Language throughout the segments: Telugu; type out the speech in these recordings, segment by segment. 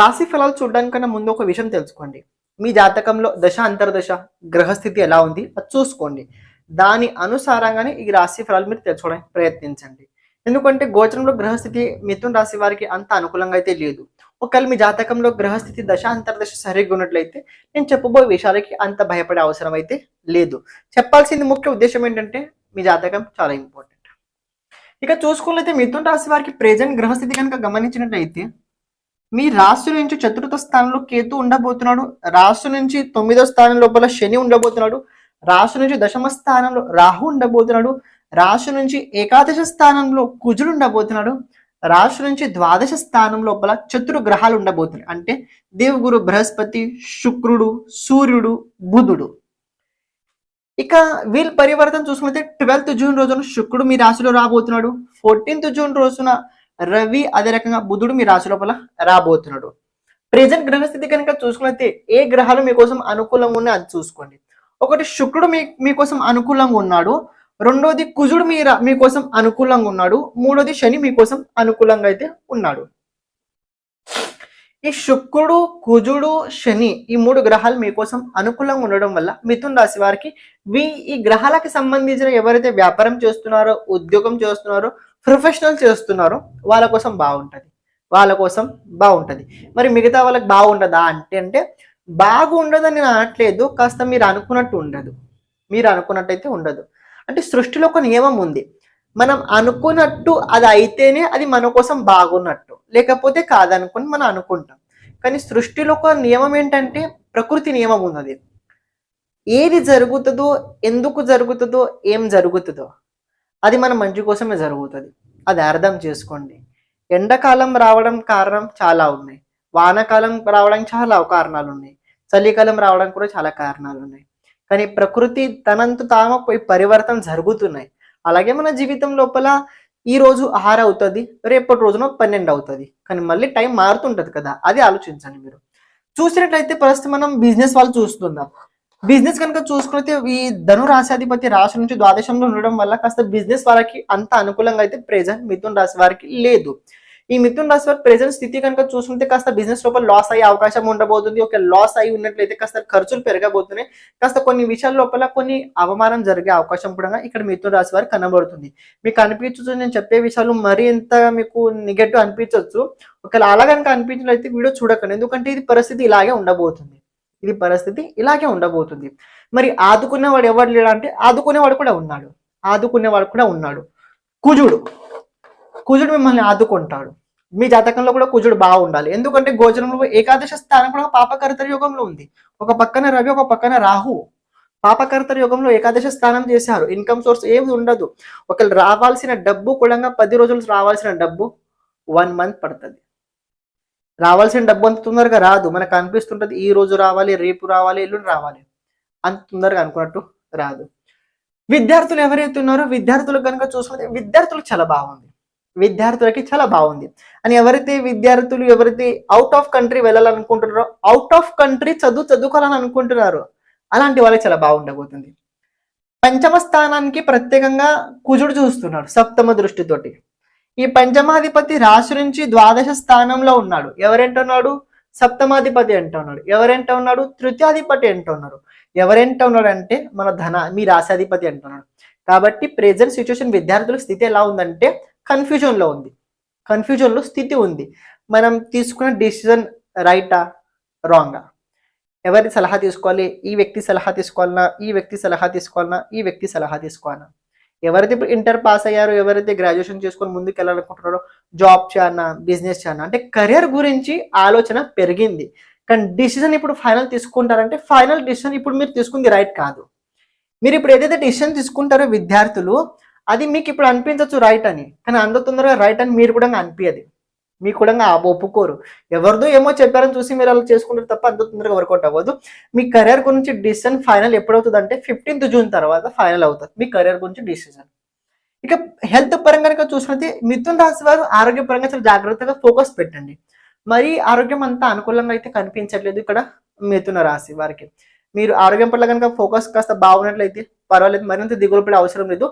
రాశి ఫలాలు చూడడానికన్నా ముందు ఒక విషయం తెలుసుకోండి. మీ జాతకంలో దశ అంతర్దశ గ్రహస్థితి ఎలా ఉంది? అది చూసుకోండి. దాని అనుసారంగానే ఈ రాశి ఫలాలు మీరు తెలుసుకోవడానికి ప్రయత్నించండి. ఎందుకంటే గోచరంలో గ్రహస్థితి మిథున్ రాశి వారికి అంత అనుకూలంగా అయితే లేదు. ఒకవేళ మీ జాతకంలో గ్రహస్థితి దశ అంతర్దశ సరిగ్గా ఉన్నట్లయితే నేను చెప్పబోయే విషయాలకి అంత భయపడే అవసరం అయితే లేదు. చెప్పాల్సింది ముఖ్య ఉద్దేశం ఏంటంటే మీ జాతకం చాలా ఇంపార్టెంట్ ఇక చూసుకున్నట్లయితే మిథున్ రాశి వారికి ప్రెజెంట్ గ్రహస్థితి కనుక గమనించినట్లయితే మీ రాశి నుంచి చతుర్థ స్థానంలో కేతు ఉండబోతున్నాడు. రాశి నుంచి తొమ్మిదో స్థానం లోపల శని ఉండబోతున్నాడు. రాశి నుంచి దశమ స్థానంలో రాహు ఉండబోతున్నాడు. రాశి నుంచి ఏకాదశ స్థానంలో కుజుడు ఉండబోతున్నాడు. రాశి నుంచి ద్వాదశ స్థానం లోపల చతురు గ్రహాలు ఉండబోతున్నాయి. అంటే దేవుగురు బృహస్పతి శుక్రుడు సూర్యుడు బుధుడు. ఇక వీళ్ళ పరివర్తన చూసుకుంటే ట్వెల్త్ జూన్ రోజున శుక్రుడు మీ రాశిలో రాబోతున్నాడు. ఫోర్టీన్త్ జూన్ రోజున రవి అదే రకంగా బుధుడు మీ రాశి లోపల రాబోతున్నాడు. ప్రెజెంట్ గ్రహస్థితి కనుక చూసుకున్నైతే ఏ గ్రహాలు మీకోసం అనుకూలంగా ఉన్నాయి అది చూసుకోండి. ఒకటి శుక్రుడు మీ మీకోసం అనుకూలంగా ఉన్నాడు. రెండోది కుజుడు మీ మీకోసం అనుకూలంగా ఉన్నాడు. మూడోది శని మీకోసం అనుకూలంగా అయితే ఉన్నాడు. ఈ శుక్రుడు కుజుడు శని ఈ మూడు గ్రహాలు మీకోసం అనుకూలంగా ఉండడం వల్ల మిథున్ రాశి వారికి ఈ గ్రహాలకి సంబంధించిన ఎవరైతే వ్యాపారం చేస్తున్నారో ఉద్యోగం చేస్తున్నారో ప్రొఫెషనల్ చేస్తున్నారో వాళ్ళ కోసం బాగుంటుంది. వాళ్ళ కోసం బాగుంటుంది. మరి మిగతా వాళ్ళకి బాగుండదా అంటే అంటే బాగుండదని నేను అనట్లేదు కాస్త మీరు అనుకున్నట్టు ఉండదు. మీరు అనుకున్నట్టయితే ఉండదు. అంటే సృష్టిలో ఒక నియమం ఉంది. మనం అనుకున్నట్టు అది అయితేనే అది మన కోసం బాగున్నట్టు. లేకపోతే కాదనుకుని మనం అనుకుంటాం. కానీ సృష్టిలో ఒక నియమం ఏంటంటే ప్రకృతి నియమం ఉన్నది. ఏది జరుగుతుందో ఎందుకు జరుగుతుందో ఏం జరుగుతుందో. అది మన మంచి కోసమే జరుగుతుంది. అది అర్థం చేసుకోండి. ఎండాకాలం రావడం కారణం చాలా ఉన్నాయి. వానాకాలం రావడానికి చాలా కారణాలు ఉన్నాయి చలికాలం రావడానికి కూడా చాలా కారణాలు ఉన్నాయి కానీ ప్రకృతి తనంత తాము పోయి పరివర్తన జరుగుతున్నాయి. అలాగే మన జీవితం లోపల ఈ రోజు ఆరు అవుతుంది రేపటి రోజున పన్నెండు అవుతుంది. కానీ మళ్ళీ టైం మారుతుంటది కదా అది ఆలోచించండి మీరు. చూసినట్లయితే ప్రస్తుతం మనం బిజినెస్ వాళ్ళు చూస్తున్నాం బిజినెస్ కనుక చూసుకుంటే ఈ ధను రాశాధిపతి రాశి నుంచి ద్వాదశంలో ఉండడం వల్ల కాస్త బిజినెస్ వారికి అంత అనుకూలంగా అయితే ప్రెజెంట్ మిథున్ రాశి వారికి లేదు. ఈ మిథున్ రాశి వారి ప్రెజెంట్ స్థితి కనుక చూసుకుంటే కాస్త బిజినెస్ లోపల లాస్ అయ్యే అవకాశం ఉండబోతుంది. ఒక లాస్ అయి ఉన్నట్లయితే కాస్త ఖర్చులు పెరగబోతున్నాయి. కాస్త కొన్ని విషయాల లోపల కొన్ని అవమానం జరిగే అవకాశం కూడా ఇక్కడ మిథున్ రాశి వారికి కనబడుతుంది. మీకు అనిపించచ్చు నేను చెప్పే విషయాలు మరీ ఎంత మీకు నెగటివ్ అనిపించవచ్చు ఒకవేళ అలా కనుక అనిపించినట్లయితే వీడియో చూడకండి. ఎందుకంటే ఇది పరిస్థితి ఇలాగే ఉండబోతుంది. ఇది పరిస్థితి ఇలాగే ఉండబోతుంది. మరి ఆదుకునేవాడు ఎవరు లేడంటే ఆదుకునేవాడు కూడా ఉన్నాడు. ఆదుకునేవాడు కూడా ఉన్నాడు. కుజుడు. కుజుడు మిమ్మల్ని ఆదుకుంటాడు. మీ జాతకంలో కూడా కుజుడు బాగుండాలి ఎందుకంటే గోచరంలో ఏకాదశ స్థానం కూడా పాపకర్తరి యుగంలో ఉంది. ఒక పక్కన రవి ఒక పక్కన రాహు. పాపకర్తరి యుగంలో ఏకాదశ స్థానం చేశారు. ఇన్కమ్ సోర్స్ ఏమి ఉండదు. ఒకవేళ రావాల్సిన డబ్బు కూడా పది రోజులు రావాల్సిన డబ్బు వన్ మంత్ పడుతుంది. రావాల్సిన డబ్బు అంత తొందరగా రాదు. మనకు అనిపిస్తుంటది ఈ రోజు రావాలి రేపు రావాలి ఎల్లుండి రావాలి. అంత తొందరగా అనుకున్నట్టు రాదు. విద్యార్థులు ఎవరైతే ఉన్నారో విద్యార్థులు కనుక చూసుకుంటే విద్యార్థులకు చాలా బాగుంది. విద్యార్థులకి చాలా బాగుంది. అని ఎవరైతే విద్యార్థులు ఎవరైతే అవుట్ ఆఫ్ కంట్రీ వెళ్ళాలనుకుంటున్నారో అవుట్ ఆఫ్ కంట్రీ చదువు చదువుకోవాలని అనుకుంటున్నారు అలాంటి వాళ్ళకి చాలా బాగుండబోతుంది. పంచమ స్థానానికి ప్రత్యేకంగా కుజుడు చూస్తున్నాడు సప్తమ దృష్టితోటి. ఈ పంచమాధిపతి రాశి నుంచి ద్వాదశ స్థానంలో ఉన్నాడు. ఎవరెంటున్నాడు? సప్తమాధిపతి అంటున్నాడు. ఎవరెంట ఉన్నాడు తృతీయాధిపతి అంటున్నారు ఎవరెంట ఉన్నాడు అంటే మన ధన మీ రాశాధిపతి అంటున్నాడు. కాబట్టి ప్రెజెంట్ సిచ్యువేషన్ విద్యార్థుల స్థితి ఎలా ఉందంటే కన్ఫ్యూజన్లో ఉంది. కన్ఫ్యూజన్లో స్థితి ఉంది. మనం తీసుకున్న డిసిజన్ రైటా రాంగా ఎవరి సలహా తీసుకోవాలి? ఈ వ్యక్తి సలహా తీసుకోవాలన్నా ఈ వ్యక్తి సలహా తీసుకోవాలన్నా ఈ వ్యక్తి సలహా తీసుకోవాలన్నా. ఎవరైతే ఇప్పుడు ఇంటర్ పాస్ అయ్యారో ఎవరైతే గ్రాడ్యుయేషన్ చేసుకొని ముందుకు వెళ్ళాలనుకుంటున్నారో జాబ్ చేయనా బిజినెస్ చేయనా అంటే కెరియర్ గురించి ఆలోచన పెరిగింది. కానీ డిసిజన్ ఇప్పుడు ఫైనల్ తీసుకుంటారంటే ఫైనల్ డిసిజన్ ఇప్పుడు మీరు తీసుకుంది రైట్ కాదు. మీరు ఇప్పుడు ఏదైతే డిసిజన్ తీసుకుంటారో విద్యార్థులు అది మీకు ఇప్పుడు అనిపించవచ్చు రైట్ అని. కానీ అంత తొందరగా రైట్ అని మీరు కూడా అనిపించదు మీకు కూడా ఆ ఒప్పుకోరు. ఎవరిదో ఏమో చెప్పారని చూసి మీరు అలా చేసుకుంటారు తప్ప అంత తొందరగా వర్కౌట్ అవ్వదు. మీ కెరీర్ గురించి డిసిషన్ ఫైనల్ ఎప్పుడవుతుంది అంటే ఫిఫ్టీన్త్ జూన్ తర్వాత ఫైనల్ అవుతుంది. మీ కెరీర్ గురించి డిసిజన్ ఇక హెల్త్ పరంగా కనుక చూసినట్టు మిథున్ రాశి వారు ఆరోగ్యపరంగా చాలా జాగ్రత్తగా ఫోకస్ పెట్టండి. మరి ఆరోగ్యం అంతా అనుకూలంగా అయితే కనిపించట్లేదు ఇక్కడ మిథున రాశి వారికి. మీరు ఆరోగ్యం పట్ల కనుక ఫోకస్ కాస్త బాగున్నట్లయితే పర్వాలేదు. మరింత దిగులు పడే అవసరం లేదు.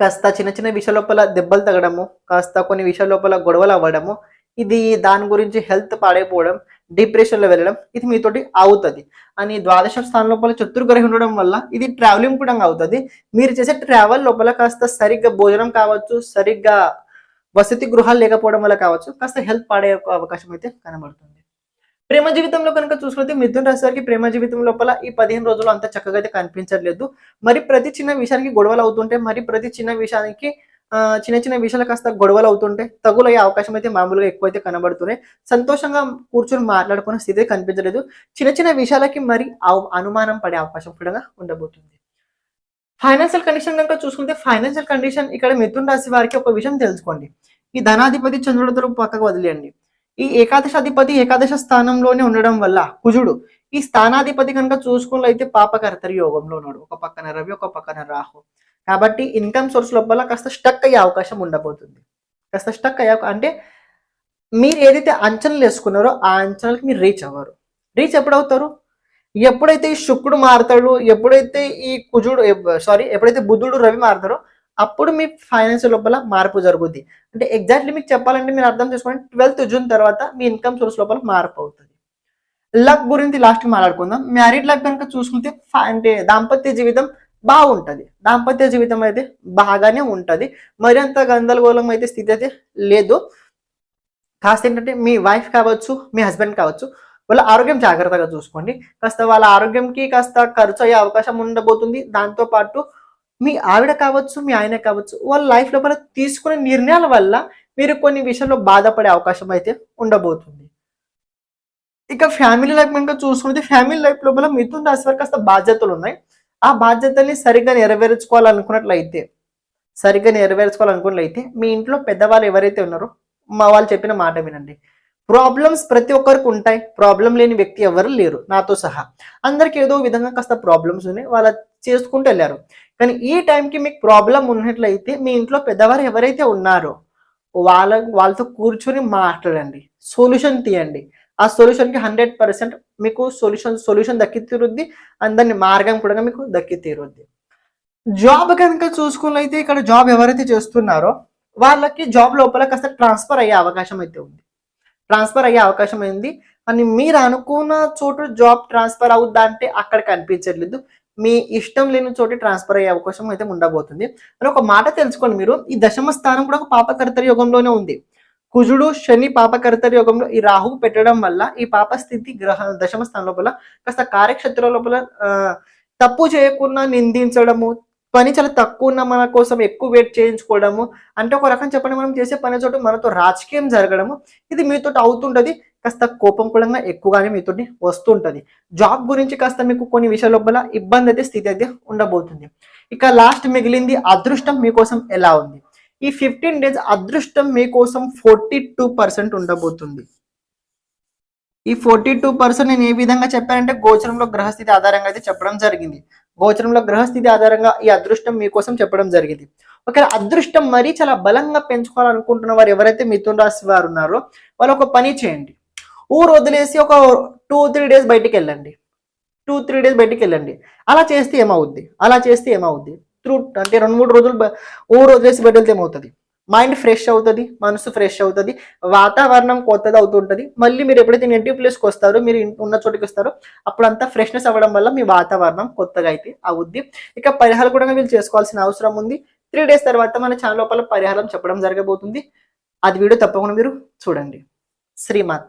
కాస్త చిన్న చిన్న విషయాల లోపల దెబ్బలు తగ్గడము కాస్త కొన్ని విషయాల లోపల గొడవలు అవ్వడము ఇది దాని గురించి హెల్త్ పాడైపోవడం డిప్రెషన్లో వెళ్ళడం ఇది మీతోటి అవుతుంది. అని ద్వాదశ స్థానం లోపల చతుర్గ్రహం ఉండడం వల్ల ఇది ట్రావెలింగ్ కూడా అవుతుంది. మీరు చేసే ట్రావెల్ లోపల కాస్త సరిగ్గా భోజనం కావచ్చు సరిగ్గా వసతి గృహాలు లేకపోవడం వల్ల కావచ్చు కాస్త హెల్త్ పాడే అవకాశం అయితే కనబడుతుంది. ప్రేమ జీవితంలో కనుక చూసుకుంటే మిథున్ రాశి వారికి ప్రేమ జీవితం లోపల ఈ పదిహేను రోజులు అంత చక్కగా అయితే కనిపించట్లేదు. మరి ప్రతి చిన్న విషయానికి గొడవలు అవుతుంటే మరి ప్రతి చిన్న విషయానికి ఆ, చిన్న చిన్న విషయాలు కాస్త గొడవలు అవుతుంటే తగులయ్యే అవకాశం అయితే మామూలుగా ఎక్కువైతే కనబడుతున్నాయి. సంతోషంగా కూర్చొని మాట్లాడుకునే స్థితి కనిపించలేదు. చిన్న చిన్న విషయాలకి మరి అనుమానం పడే అవకాశం కూడా ఉండబోతుంది. ఫైనాన్షియల్ కండిషన్ కనుక చూసుకుంటే ఫైనాన్షియల్ కండిషన్ ఇక్కడ మిథున్ రాశి వారికి ఒక విషయం తెలుసుకోండి. ఈ ధనాధిపతి చంద్రుడితో పక్కకు వదిలేయండి. ఈ ఏకాదశాధిపతి ఏకాదశ స్థానంలోనే ఉండడం వల్ల కుజుడు ఈ స్థానాధిపతి కనుక చూసుకున్నట్లయితే పాపకర్తరి యోగంలో ఉన్నాడు. ఒక పక్కన రవి ఒక పక్కన రాహు. కాబట్టి ఇన్కమ్ సోర్స్ లోపల కాస్త స్టక్ అయ్యే అవకాశం ఉండబోతుంది. కాస్త స్టక్ అయ్యే అంటే మీరు ఏదైతే అంచనాలు వేసుకున్నారో ఆ అంచనాలకు మీరు రీచ్ అవ్వరు. రీచ్ ఎప్పుడు అవుతారు? ఎప్పుడైతే ఈ శుక్రుడు మారుతాడు ఎప్పుడైతే ఈ కుజుడు సారీ ఎప్పుడైతే బుధుడు రవి మారుతారో అప్పుడు మీ ఫైనాన్స్ లోపల మార్పు జరుగుద్ది. అంటే ఎగ్జాక్ట్లీ మీకు చెప్పాలంటే మీరు అర్థం చేసుకోండి ట్వెల్త్ జూన్ తర్వాత మీ ఇన్కమ్ సోర్స్ లోపల మార్పు అవుతుంది. లక్ గురించి లాస్ట్ మాట్లాడుకుందాం. మ్యారీడ్ లక్ కనుక చూసుకుంటే అంటే దాంపత్య జీవితం బాగుంటది. దాంపత్య జీవితం అయితే బాగానే ఉంటుంది. మరింత గందరగోళం అయితే స్థితి అయితే లేదు. కాస్త ఏంటంటే మీ వైఫ్ కావచ్చు మీ హస్బెండ్ కావచ్చు వాళ్ళ ఆరోగ్యం జాగ్రత్తగా చూసుకోండి. కాస్త వాళ్ళ ఆరోగ్యంకి కాస్త ఖర్చు అయ్యే అవకాశం ఉండబోతుంది. దాంతో పాటు మీ ఆవిడ కావచ్చు మీ ఆయన కావచ్చు వాళ్ళ లైఫ్ లోపల తీసుకునే నిర్ణయాల వల్ల మీరు కొన్ని విషయంలో బాధపడే అవకాశం అయితే ఉండబోతుంది. ఇక ఫ్యామిలీ లైఫ్ కనుక చూసుకుంటే ఫ్యామిలీ లైఫ్ లోపల మిథున్ రాశి వారికి కాస్త బాధ్యతలు ఉన్నాయి. ఆ బాధ్యతల్ని సరిగ్గా నెరవేర్చుకోవాలనుకున్నట్లయితే సరిగ్గా నెరవేర్చుకోవాలనుకున్నట్లయితే మీ ఇంట్లో పెద్దవాళ్ళు ఎవరైతే ఉన్నారో మా వాళ్ళు చెప్పిన మాట వినండి. ప్రాబ్లమ్స్ ప్రతి ఒక్కరికి ఉంటాయి. ప్రాబ్లం లేని వ్యక్తి ఎవరు లేరు. నాతో సహా. అందరికి ఏదో విధంగా కాస్త ప్రాబ్లమ్స్ ఉన్నాయి. వాళ్ళ చేసుకుంటూ వెళ్ళారు. కానీ ఈ టైంకి మీకు ప్రాబ్లం ఉన్నట్లయితే మీ ఇంట్లో పెద్దవారు ఎవరైతే ఉన్నారో వాళ్ళ వాళ్ళతో కూర్చొని మాట్లాడండి. సొల్యూషన్ తీయండి. ఆ సొల్యూషన్కి హండ్రెడ్ పర్సెంట్ మీకు సొల్యూషన్ సొల్యూషన్ దక్కి తీరుద్ది. అండ్ దాని మార్గం కూడా మీకు దక్కి తీరుద్ది. జాబ్ కనుక చూసుకున్నైతే ఇక్కడ జాబ్ ఎవరైతే చేస్తున్నారో వాళ్ళకి జాబ్ లోపల కాస్త ట్రాన్స్ఫర్ అయ్యే అవకాశం అయితే ఉంది. ట్రాన్స్ఫర్ అయ్యే అవకాశం అయింది. అని మీరు అనుకున్న చోటు జాబ్ ట్రాన్స్ఫర్ అవుద్దా అంటే అక్కడ కనిపించట్లేదు. మీ ఇష్టం లేని చోటి ట్రాన్స్ఫర్ అయ్యే అవకాశం అయితే ఉండబోతుంది. అని ఒక మాట తెలుసుకోండి మీరు ఈ దశమ స్థానం కూడా ఒక పాపకర్తరి యోగంలోనే ఉంది. కుజుడు శని పాపకర్తరి యోగంలో ఈ రాహు పెట్టడం వల్ల ఈ పాప స్థితి గ్రహ దశమ స్థానం లోపల కాస్త కార్యక్షేత్రం లోపల తప్పు చేయకుండా నిందించడము పని చాలా తక్కువ ఉన్న మన కోసం ఎక్కువ వెయిట్ చేయించుకోవడము అంటే ఒక రకం చెప్పండి మనం చేసే పని చోటు మనతో రాజకీయం జరగడము ఇది మీతో అవుతుంటది. కాస్త కోపం కూడా ఎక్కువగానే మీతోటి వస్తుంటుంది జాబ్ గురించి కాస్త మీకు కొన్ని విషయాల లోపల ఇబ్బంది అయితే స్థితి అయితే ఉండబోతుంది. ఇక లాస్ట్ మిగిలింది అదృష్టం మీకోసం ఎలా ఉంది? ఈ ఫిఫ్టీన్ డేస్ అదృష్టం మీకోసం ఫోర్టీ టూ పర్సెంట్ ఉండబోతుంది. ఈ ఫోర్టీ టూ పర్సెంట్ నేను ఏ విధంగా చెప్పానంటే గోచరంలో గ్రహస్థితి ఆధారంగా అయితే చెప్పడం జరిగింది. గోచరంలో గ్రహస్థితి ఆధారంగా ఈ అదృష్టం మీకోసం చెప్పడం జరిగింది. ఒకవేళ అదృష్టం మరీ చాలా బలంగా పెంచుకోవాలనుకుంటున్న వారు ఎవరైతే మిథున రాశి వారు ఉన్నారో వాళ్ళు ఒక పని చేయండి. ఊరు వదిలేసి ఒక టూ త్రీ డేస్ బయటికి వెళ్ళండి. టూ త్రీ డేస్ బయటికి వెళ్ళండి. అలా చేస్తే ఏమవుద్ది? అలా చేస్తే ఏమవుద్ది? త్రూ అంటే రెండు మూడు రోజులు ఊరు వదిలేసి బయట వెళ్తే ఏమవుతుంది? మైండ్ ఫ్రెష్ అవుతుంది మనసు ఫ్రెష్ అవుతుంది వాతావరణం కొత్తది అవుతుంటుంది. మళ్ళీ మీరు ఎప్పుడైతే నెగిటివ్ ప్లేస్కి వస్తారో మీరు ఉన్న చోటికి వస్తారో అప్పుడు అంతా ఫ్రెష్నెస్ అవ్వడం వల్ల మీ వాతావరణం కొత్తగా అయితే అవుద్ది. ఇక పరిహారం కూడా వీళ్ళు చేసుకోవాల్సిన అవసరం ఉంది. త్రీ డేస్ తర్వాత మన ఛానల్ లోపల పరిహారం చెప్పడం జరగబోతుంది. అది వీడియో తప్పకుండా మీరు చూడండి. శ్రీమాత్